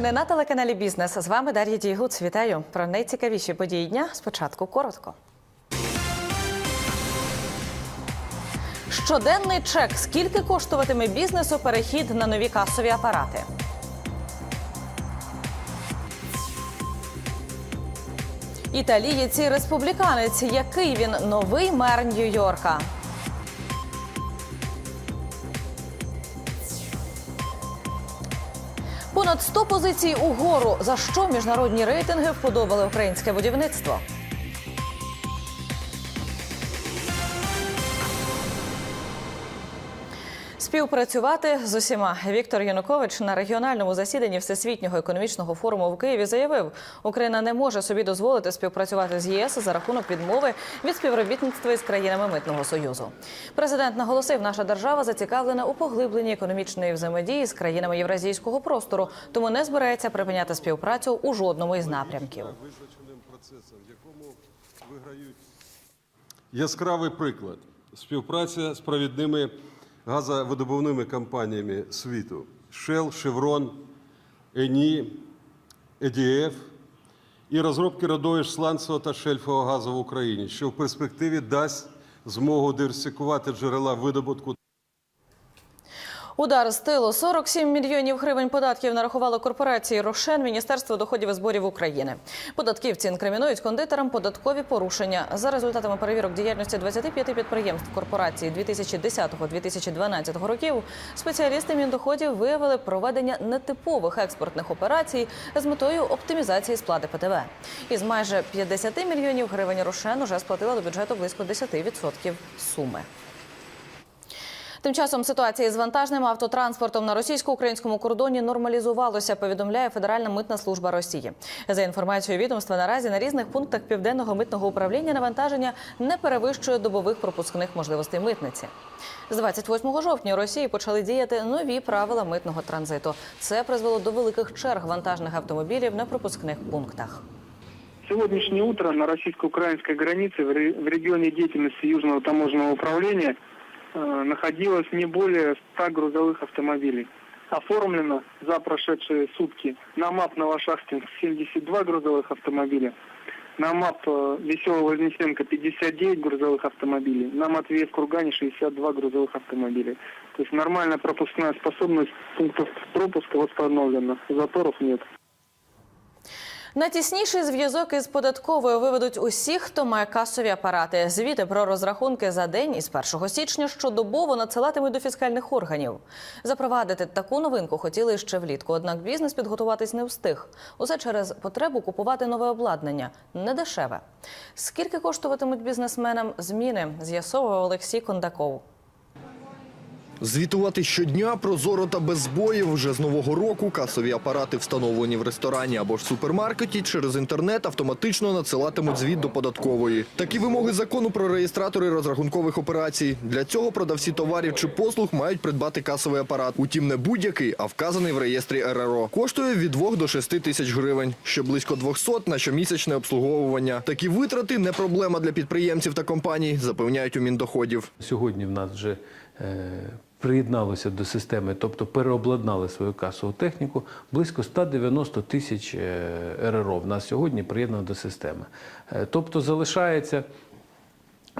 Новини на телеканалі Бізнес. З вами Дар'я Дігуц. Вітаю про найцікавіші події дня. Спочатку коротко. Щоденний чек. Скільки коштуватиме бізнесу перехід на нові касові апарати? Італієць і республіканець. Який він новий мер Нью-Йорка? Понад 100 позицій угору. За що міжнародні рейтинги вподобали українське будівництво? Співпрацювати з усіма Віктор Янукович на регіональному засіданні Всесвітнього економічного форуму в Києві заявив, Україна не може собі дозволити співпрацювати з ЄС за рахунок відмови від співробітництва із країнами митного союзу. Президент наголосив, наша держава зацікавлена у поглибленні економічної взаємодії з країнами євразійського простору, тому не збирається припиняти співпрацю у жодному із напрямків. яскравий приклад співпраця з провідними газовидобувними компаніями світу. Shell, Chevron, Eni, EDF і розробки родовищ сланцевого та шельфового газу в Україні, що в перспективі дасть змогу диверсифікувати джерела видобутку Удар з тилу 47 мільйонів гривень податків нарахувало корпорації Рошен Міністерство доходів і зборів України. Податківці інкримінують кондитерам податкові порушення. За результатами перевірок діяльності 25 підприємств корпорації 2010-2012 років. Спеціалісти міндоходів виявили проведення нетипових експортних операцій з метою оптимізації сплати ПТВ. Із майже 50 мільйонів гривень Рошен уже сплатила до бюджету близько 10% суми. Тим часом ситуація з вантажним автотранспортом на російсько-українському кордоні нормалізувалося. Повідомляє Федеральна митна служба Росії. За інформацією відомства, наразі на різних пунктах південного митного управління навантаження не перевищує добових пропускних можливостей митниці. З 28 жовтня Росії почали діяти нові правила митного транзиту. Це призвело до великих черг вантажних автомобілів на пропускних пунктах. Сегодняшнее утро на российско-украинской границе в ре- в регионе деятельности Южного таможенного управления э, находилось не более 100 грузовых автомобилей. Оформлено за прошедшие сутки на МАП Новошахтинск 72 грузовых автомобиля, на МАП э, Веселого-Вознесенка 59 грузовых автомобилей, на Матвеев Кургане 62 грузовых автомобиля. То есть нормальная пропускная способность пунктов пропуска восстановлена, заторов нет. На тісніший зв'язок із податковою виведуть усі, хто має касові апарати. Звіти про розрахунки за день із 1 січня щодобово надсилатимуть до фіскальних органів. Запровадити таку новинку хотіли ще влітку, однак бізнес підготуватись не встиг. Усе через потребу купувати нове обладнання недешеве. Скільки коштуватимуть бізнесменам зміни? З'ясовував Олексій Кондаков. Звітувати щодня прозоро та без збоїв. Вже з нового року касові апарати, встановлені в ресторані або ж супермаркеті, через інтернет автоматично надсилатимуть звіт до податкової. Такі вимоги закону про реєстратори розрахункових операцій. Для цього продавці товарів чи послуг мають придбати касовий апарат. Утім, не будь-який, а вказаний в реєстрі РРО. Коштує від 2 до 6 тисяч гривень, що близько 200 на щомісячне обслуговування. Такі витрати не проблема для підприємців та компаній, запевняють у Міндоходів. Сьогодні в нас вже е, приєдналося до системи, тобто переобладнали свою касову техніку. Близько 190 тисяч е, РРО в нас сьогодні приєднано до системи. Е, тобто залишається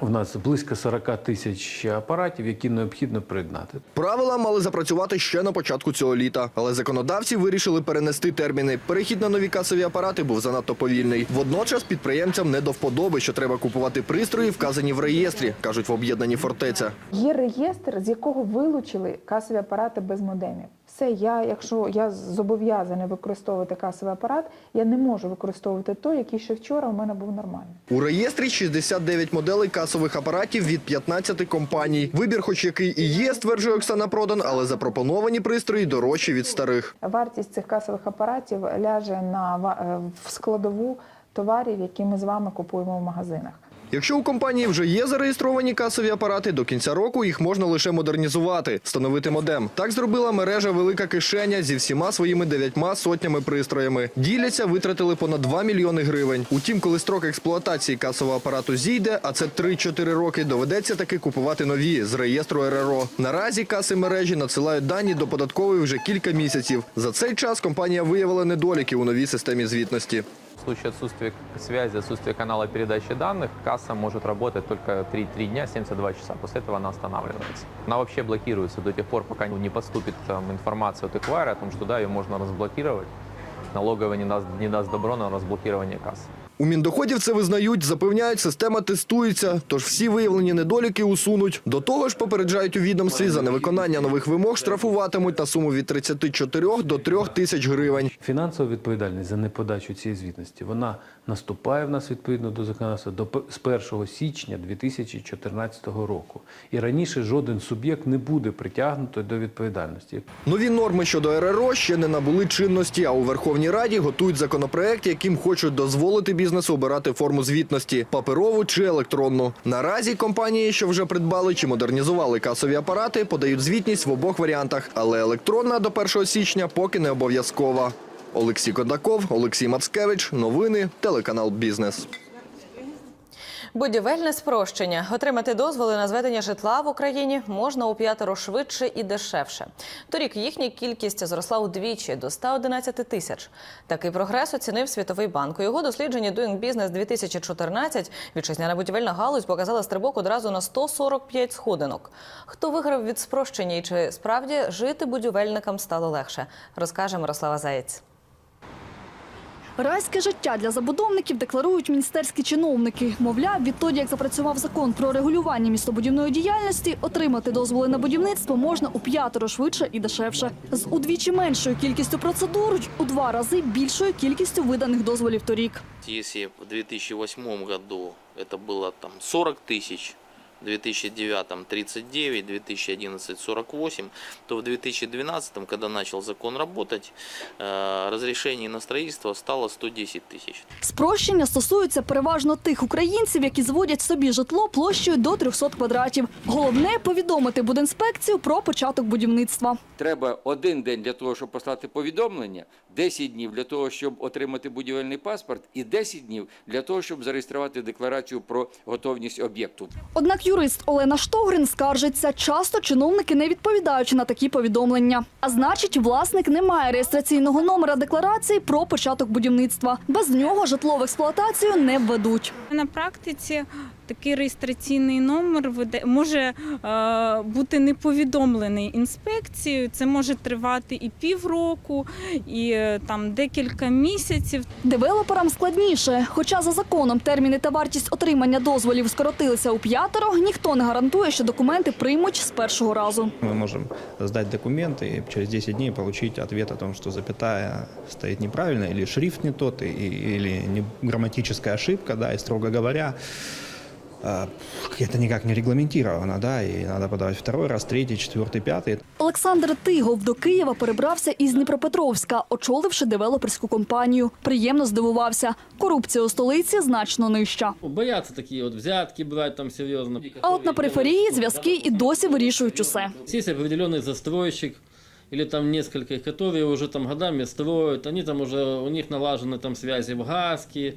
в нас близько 40 тисяч апаратів, які необхідно приєднати. Правила мали запрацювати ще на початку цього літа, але законодавці вирішили перенести терміни. Перехід на нові касові апарати був занадто повільний. Водночас підприємцям не до вподоби, що треба купувати пристрої, вказані в реєстрі, кажуть в об'єднанні фортеця. Є реєстр, з якого вилучили касові апарати без модемів. Все, я, якщо я зобов'язаний використовувати касовий апарат, я не можу використовувати той, який ще вчора у мене був нормальний. У реєстрі 69 моделей касових апаратів від 15 компаній. Вибір, хоч який і є, стверджує Оксана Продан, але запропоновані пристрої дорожчі від старих. Вартість цих касових апаратів ляже на е, в складову товарів, які ми з вами купуємо в магазинах. Якщо у компанії вже є зареєстровані касові апарати, до кінця року їх можна лише модернізувати, встановити модем. Так зробила мережа Велика кишеня зі всіма своїми дев'ятьма сотнями пристроями. Діляться, витратили понад 2 мільйони гривень. Утім, коли строк експлуатації касового апарату зійде, а це 3-4 роки, доведеться таки купувати нові з реєстру РРО. Наразі каси мережі надсилають дані до податкової вже кілька місяців. За цей час компанія виявила недоліки у новій системі звітності. В случае отсутствия связи, отсутствия канала передачи данных, касса может работать только 3, 3 дня, 72 часа. После этого она останавливается. Она вообще блокируется до тех пор, пока не поступит там, информация от эквайра о том, что да, ее можно разблокировать. Налоговая не даст, не даст добро на разблокирование кассы. У Міндоходів це визнають, запевняють, система тестується, тож всі виявлені недоліки усунуть. До того ж, попереджають у відомстві за невиконання нових вимог штрафуватимуть на суму від 34 до 3 тисяч гривень. Фінансова відповідальність за неподачу цієї звітності вона наступає в нас відповідно до законодавства до з 1 січня 2014 року. І раніше жоден суб'єкт не буде притягнутий до відповідальності. Нові норми щодо РРО ще не набули чинності, а у Верховній Раді готують законопроект, яким хочуть дозволити бізнесу обирати форму звітності – паперову чи електронну. Наразі компанії, що вже придбали чи модернізували касові апарати, подають звітність в обох варіантах, але електронна до 1 січня поки не обов'язкова. Олексій Кондаков, Олексій Мацкевич. Новини, телеканал «Бізнес». Будівельне спрощення. Отримати дозволи на зведення житла в Україні можна у п'ятеро швидше і дешевше. Торік їхня кількість зросла удвічі до 111 тисяч. Такий прогрес оцінив Світовий банк. У його дослідженні Doing Business 2014 вітчизняна будівельна галузь показала стрибок одразу на 145 сходинок. Хто виграв від спрощення і чи справді жити будівельникам стало легше, розкаже Мирослава Заєць. Райське життя для забудовників декларують міністерські чиновники. Мовляв, відтоді, як запрацював закон про регулювання містобудівної діяльності, отримати дозволи на будівництво можна у п'ятеро швидше і дешевше. З удвічі меншою кількістю процедур, й у два рази більшою кількістю виданих дозволів торік. Если в 2008 году это было там 40 тысяч, в 2009 39, 2011 48, то в 2012, когда начал закон работать, э, разрешений на строительство стало 110 тысяч. Спрощення стосуються переважно тих українців, які зводять собі житло площею до 300 квадратів. Головне повідомити будінспекцію про початок будівництва. Треба один день для того, щоб послати повідомлення, 10 днів для того, щоб отримати будівельний паспорт, і 10 днів для того, щоб зареєструвати декларацію про готовність об'єкту. Однак юрист Олена Штогрин скаржиться, часто чиновники не відповідають на такі повідомлення. А значить, власник не має реєстраційного номера декларації про початок будівництва. Без нього житло в експлуатацію не введуть. На практиці такий реєстраційний номер веде- може е, бути не повідомлений інспекцією. Це може тривати і півроку, і е, там декілька місяців. Девелоперам складніше. Хоча за законом терміни та вартість отримання дозволів скоротилися у п'ятеро, ніхто не гарантує, що документи приймуть з першого разу. Мы можем сдать документы и через 10 дней получить ответ о том, что запятая стоит неправильно, или шрифт не тот, и- или не грамматическая ошибка, да, и строго говоря, э, это никак не регламентировано, да, и надо подавать второй раз, третий, четвертый, пятый. Олександр Тигов до Києва перебрався із Дніпропетровська, очоливши девелоперську компанію. Приємно здивувався. Корупція у столиці значно нижча. Боятся такие вот взятки брать там серьезно. А от на периферії зв'язки і досі вирішують усе. Есть определенный застройщик или там несколько, которые уже там годами строят, они там уже, у них налажены там связи в ГАСКе, в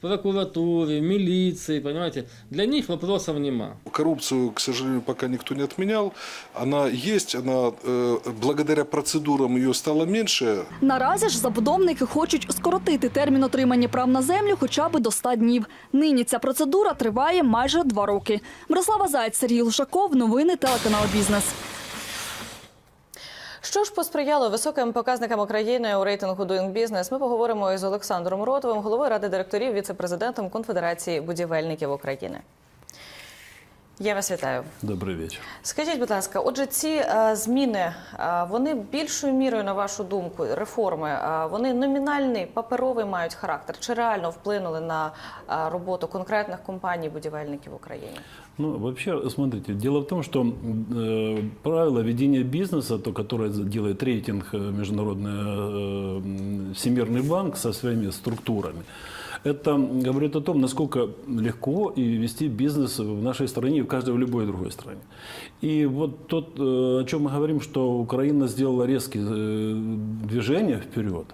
прокуратуре, в милиции, понимаете. Для них вопросов нема. Коррупцию, к сожалению, пока никто не отменял. Она есть, она э, благодаря процедурам ее стало меньше. Наразі ж забудовники хочуть скоротити термін отримання прав на землю хоча б до 100 днів. Нині ця процедура триває майже два роки. Мирослава Зайць, Сергій Лушаков, новини телеканал Бізнес. Що ж посприяло високим показникам України у рейтингу Doing Business, Ми поговоримо із Олександром Ротовим, головою ради директорів, віце-президентом Конфедерації будівельників України. Я вас вітаю. Добрий вечір. Скажіть, будь ласка, отже, ці е, зміни е, вони більшою мірою, на вашу думку, реформи, е, вони номінальний, паперовий мають характер, чи реально вплинули на е, роботу конкретних компаній будівельників в Україні? Ну, вообще, смотрите, дело в том, что э, правила ведения бизнеса, то, которое делает рейтинг э, Международный э, м, Всемирный банк со своими структурами, Это говорит о том, насколько легко и вести бизнес в нашей стране и в каждой в любой другой стране. И вот тот, э, о чем мы говорим, что Украина сделала резкие э, движения вперед,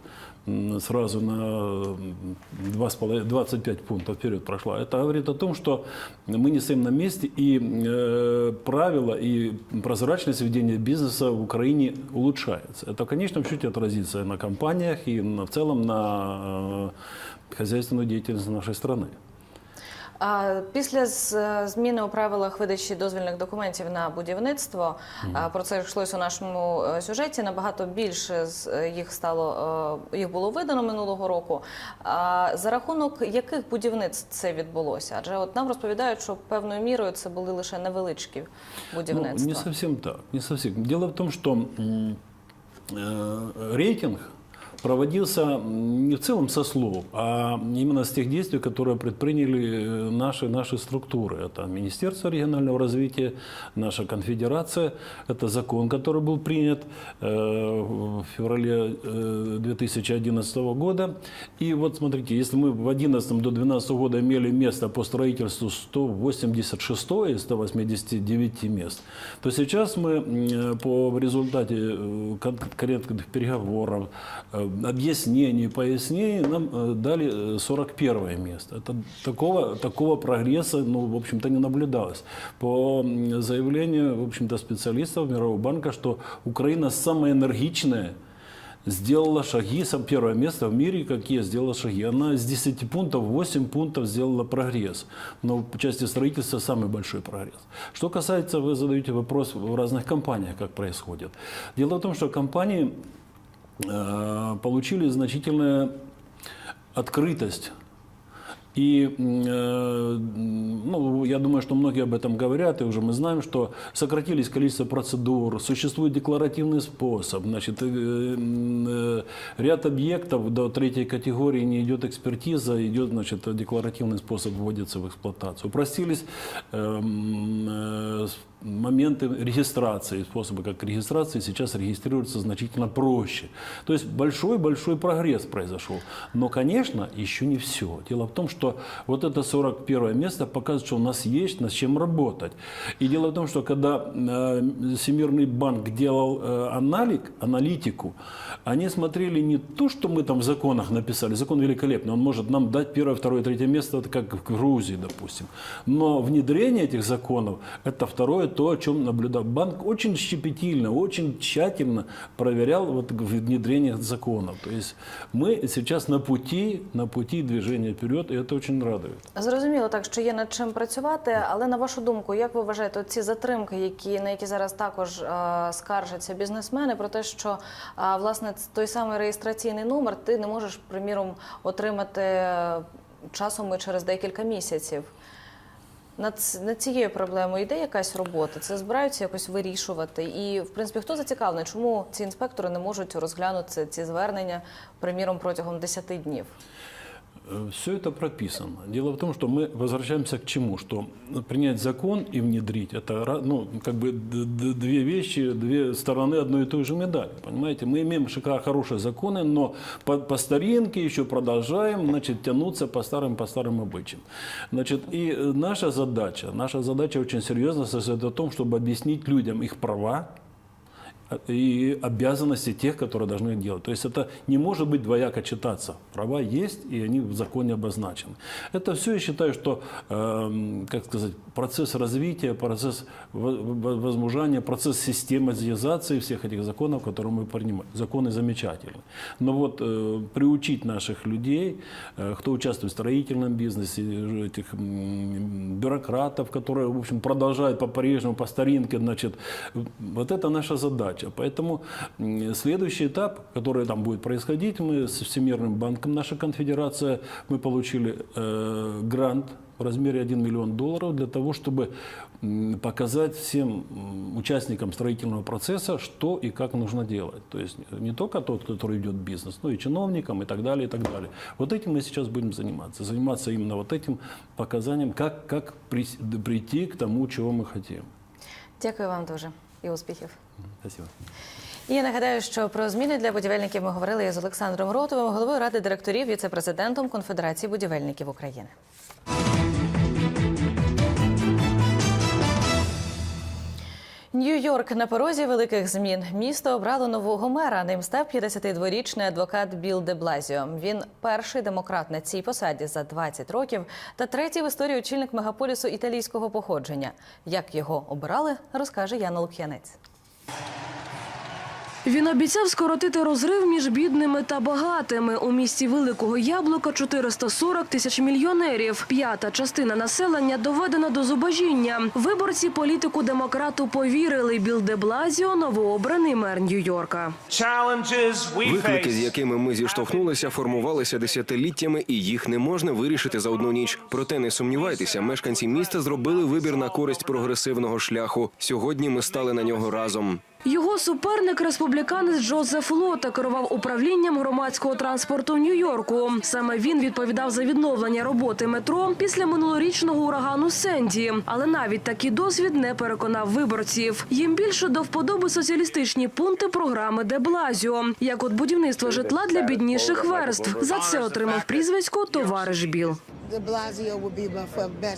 сразу на м, два с половиной- 25 пунктов вперед прошла. Это говорит о том, что мы не стоим на месте, и э, правила и прозрачность ведения бизнеса в Украине улучшается. Это в конечном счете отразится на компаниях и на- в целом на э, хозяйственную деятельность нашей страны. Після зміни у правилах видачі дозвільних документів на будівництво, про це йшлося у нашому е, сюжеті. Набагато більше з е, їх стало е, їх було видано минулого року. За рахунок яких будівництв це відбулося? Адже от нам розповідають, що певною мірою це були лише невеличкі Ну, будівництва. не совсем так, не совсем. Дело в том, что м, э, рейтинг проводился не в целом со слов, а именно с тех действий, которые предприняли э, наши, наши структуры. Это Министерство регионального развития, наша конфедерация, это закон, который был принят э, в феврале э, 2011 года. И вот смотрите, если мы в 2011 до 2012 года имели место по строительству 186 из 189 мест, то сейчас мы по результате э, кон- конкретных переговоров, э, объяснений, пояснений нам э, дали э, 41 место. Это такого, такого прогресса, ну, в общем-то, не наблюдалось. По заявлению, в общем-то, специалистов Мирового банка, что Украина самая энергичная сделала шаги, сам первое место в мире, какие сделала шаги. Она с 10 пунктов 8 пунктов сделала прогресс. Но по части строительства самый большой прогресс. Что касается, вы задаете вопрос в разных компаниях, как происходит. Дело в том, что компании э, получили значительную открытость и э, ну, я думаю, что многие об этом говорят, и уже мы знаем, что сократились количество процедур, существует декларативный способ. Значит, э, э, ряд объектов до третьей категории не идет экспертиза, идет значит, декларативный способ вводится в эксплуатацию. Упростились э, моменты регистрации, способы как регистрации сейчас регистрируются значительно проще. То есть большой-большой прогресс произошел. Но, конечно, еще не все. Дело в том, что вот это 41 место показывает, что у нас есть над чем работать. И дело в том, что когда э, Всемирный банк делал э, аналик, аналитику, они смотрели не то, что мы там в законах написали, закон великолепный, он может нам дать первое, второе, третье место, это как в Грузии, допустим. Но внедрение этих законов – это второе, то, о чем наблюдал. Банк очень щепетильно, очень тщательно проверял вот внедрение законов. То есть мы сейчас на пути, на пути движения вперед, и это очень радует. Зрозуміло, так що є над чим працювати, але на вашу думку, як ви вважаєте, ці затримки, які на які зараз також е, скаржаться бізнесмени, про те, що е, власне той самий реєстраційний номер ти не можеш, приміром, отримати е, часом і через декілька місяців. Над, над цією проблемою йде якась робота? Це збираються якось вирішувати? І, в принципі, хто зацікавлений? Чому ці інспектори не можуть розглянути ці звернення, приміром, протягом 10 днів? Все это прописано. Дело в том, что мы возвращаемся к чему? Что принять закон и внедрить – это ну, как бы две вещи, две стороны одной и той же медали. Понимаете? Мы имеем хорошие законы, но по, по старинке еще продолжаем значит, тянуться по старым, по старым обычаям. Значит, и э, наша задача, наша задача очень серьезно состоит в том, чтобы объяснить людям их права, и обязанности тех, которые должны их делать. То есть это не может быть двояко читаться. Права есть, и они в законе обозначены. Это все, я считаю, что, эм, как сказать, процесс развития, процесс во- во- возмужания, процесс систематизации всех этих законов, которые мы принимаем. Законы замечательны. Но вот э, приучить наших людей, э, кто участвует в строительном бизнесе, этих м, бюрократов, которые, в общем, продолжают по-прежнему, по старинке, значит, вот это наша задача Поэтому м, следующий этап, который там будет происходить, мы с Всемирным банком, наша конфедерация, мы получили э, грант в размере 1 миллион долларов для того, чтобы м, показать всем м, участникам строительного процесса, что и как нужно делать. То есть не только тот, который ведет бизнес, но и чиновникам и так далее, и так далее. Вот этим мы сейчас будем заниматься. Заниматься именно вот этим показанием, как, как прис- прийти к тому, чего мы хотим. Дякую вам дуже і успіхів. Спасибо. І я нагадаю, що про зміни для будівельників ми говорили з Олександром Ротовим, головою ради директорів, віце-президентом Конфедерації будівельників України. Нью-Йорк на порозі великих змін. Місто обрало нового мера. Ним став 52-річний адвокат Біл де Блазіо. Він перший демократ на цій посаді за 20 років та третій в історії очільник мегаполісу італійського походження. Як його обирали, розкаже Яна Лук'янець. Thank you. Він обіцяв скоротити розрив між бідними та багатими. У місті Великого Яблука 440 тисяч мільйонерів. П'ята частина населення доведена до зубожіння. Виборці політику демократу повірили. Біл де Блазіо – новообраний мер Нью-Йорка. Виклики, з якими ми зіштовхнулися, формувалися десятиліттями, і їх не можна вирішити за одну ніч. Проте не сумнівайтеся, мешканці міста зробили вибір на користь прогресивного шляху. Сьогодні ми стали на нього разом. Його суперник, республіканець Джозеф Лота, керував управлінням громадського транспорту в Нью-Йорку. Саме він відповідав за відновлення роботи метро після минулорічного урагану Сенді. Але навіть такий досвід не переконав виборців. Їм більше до вподоби соціалістичні пункти програми Де Блазіо, як от будівництво житла для бідніших верств. За це отримав прізвисько товариш Біл.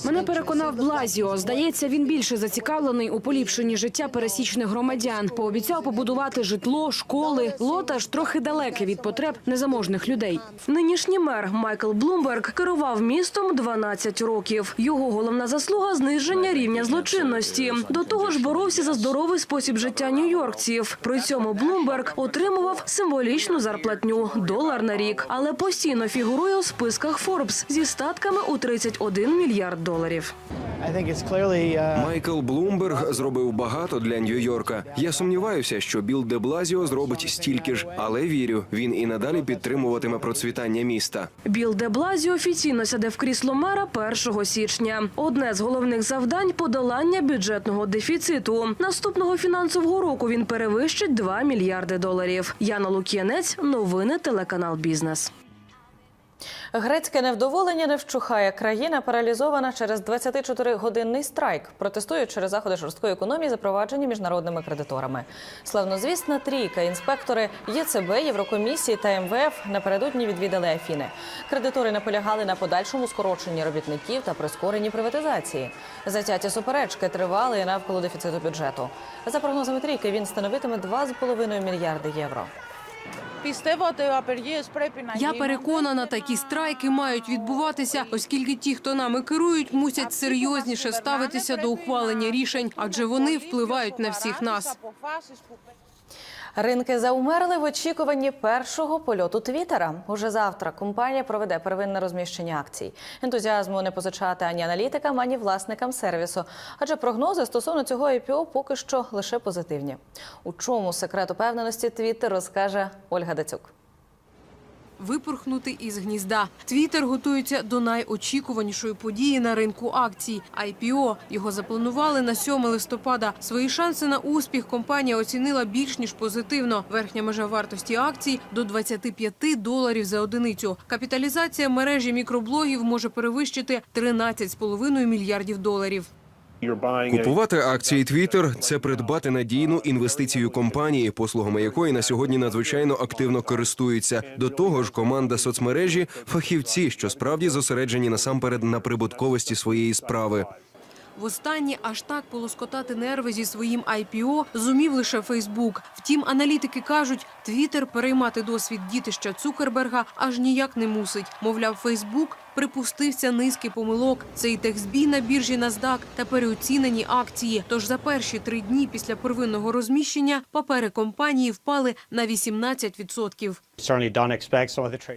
Мене переконав Блазіо. Здається, він більше зацікавлений у поліпшенні життя пересічних громадян. Пообіцяв побудувати житло, школи. Лота ж трохи далеке від потреб незаможних людей. Нинішній мер Майкл Блумберг керував містом 12 років. Його головна заслуга зниження рівня злочинності. До того ж, боровся за здоровий спосіб життя нью-йоркців. При цьому Блумберг отримував символічну зарплатню долар на рік, але постійно фігурує у списках Форбс зі статками у 31 мільярд доларів. Майкл Блумберг зробив багато для Нью-Йорка. Я сумніваюся, що Біл де Блазіо зробить стільки ж, але вірю, він і надалі підтримуватиме процвітання міста. Біл де Блазі офіційно сяде в крісло мера 1 січня. Одне з головних завдань подолання бюджетного дефіциту. Наступного фінансового року він перевищить 2 мільярди доларів. Яна Лук'янець, новини телеканал Бізнес. Грецьке невдоволення не вщухає. Країна паралізована через 24-годинний страйк. Протестують через заходи жорсткої економії, запроваджені міжнародними кредиторами. Славнозвісна трійка, інспектори ЄЦБ, Єврокомісії та МВФ напередодні відвідали Афіни. Кредитори наполягали на подальшому скороченні робітників та прискоренні приватизації. Затяті суперечки тривали навколо дефіциту бюджету. За прогнозами трійки, він становитиме 2,5 мільярди євро. Я переконана, такі страйки мають відбуватися, оскільки ті, хто нами керують, мусять серйозніше ставитися до ухвалення рішень, адже вони впливають на всіх нас. Ринки заумерли в очікуванні першого польоту Твіттера. Уже завтра компанія проведе первинне розміщення акцій. Ентузіазму не позичати ані аналітикам, ані власникам сервісу. Адже прогнози стосовно цього IPO поки що лише позитивні. У чому секрет упевненості Твіттер розкаже Ольга Дацюк. Випорхнути із гнізда. Твіттер готується до найочікуванішої події на ринку акцій – IPO. Його запланували на 7 листопада. Свої шанси на успіх компанія оцінила більш ніж позитивно. Верхня межа вартості акцій – до 25 доларів за одиницю. Капіталізація мережі мікроблогів може перевищити 13,5 мільярдів доларів. Купувати акції Twitter – це придбати надійну інвестицію компанії, послугами якої на сьогодні надзвичайно активно користуються. До того ж, команда соцмережі фахівці, що справді зосереджені насамперед на прибутковості своєї справи. Востаннє аж так полоскотати нерви зі своїм IPO зумів лише Фейсбук. Втім, аналітики кажуть, Твіттер переймати досвід дітища Цукерберга аж ніяк не мусить. Мовляв, Фейсбук припустився низки помилок. Це і техзбій на біржі NASDAQ та переоцінені акції. Тож за перші три дні після первинного розміщення папери компанії впали на 18%.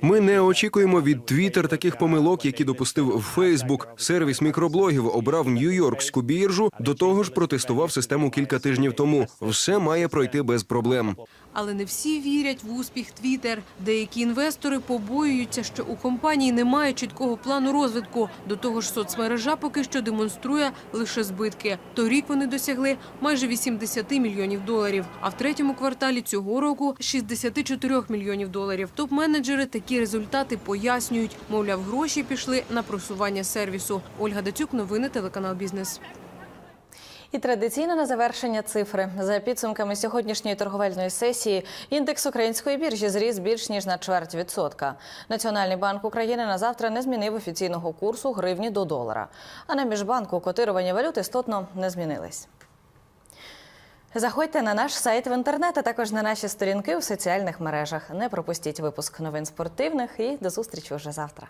Ми не очікуємо від Twitter таких помилок, які допустив Facebook. Сервіс мікроблогів обрав Нью-Йоркську біржу. До того ж, протестував систему кілька тижнів тому. Все має пройти без проблем. Але не всі вірять в успіх Твіттер. Деякі інвестори побоюються, що у компанії немає чіткого плану розвитку. До того ж, соцмережа поки що демонструє лише збитки. Торік вони досягли майже 80 мільйонів доларів, а в третьому кварталі цього року – 64 мільйонів доларів. Топ-менеджери такі результати пояснюють. Мовляв, гроші пішли на просування сервісу. Ольга Дацюк, новини телеканал Бізнес. І традиційно на завершення цифри. За підсумками сьогоднішньої торговельної сесії, індекс української біржі зріс більш ніж на чверть відсотка. Національний банк України на завтра не змінив офіційного курсу гривні до долара. А на міжбанку котирування валют істотно не змінились. Заходьте на наш сайт в інтернет, а також на наші сторінки у соціальних мережах. Не пропустіть випуск новин спортивних і до зустрічі вже завтра.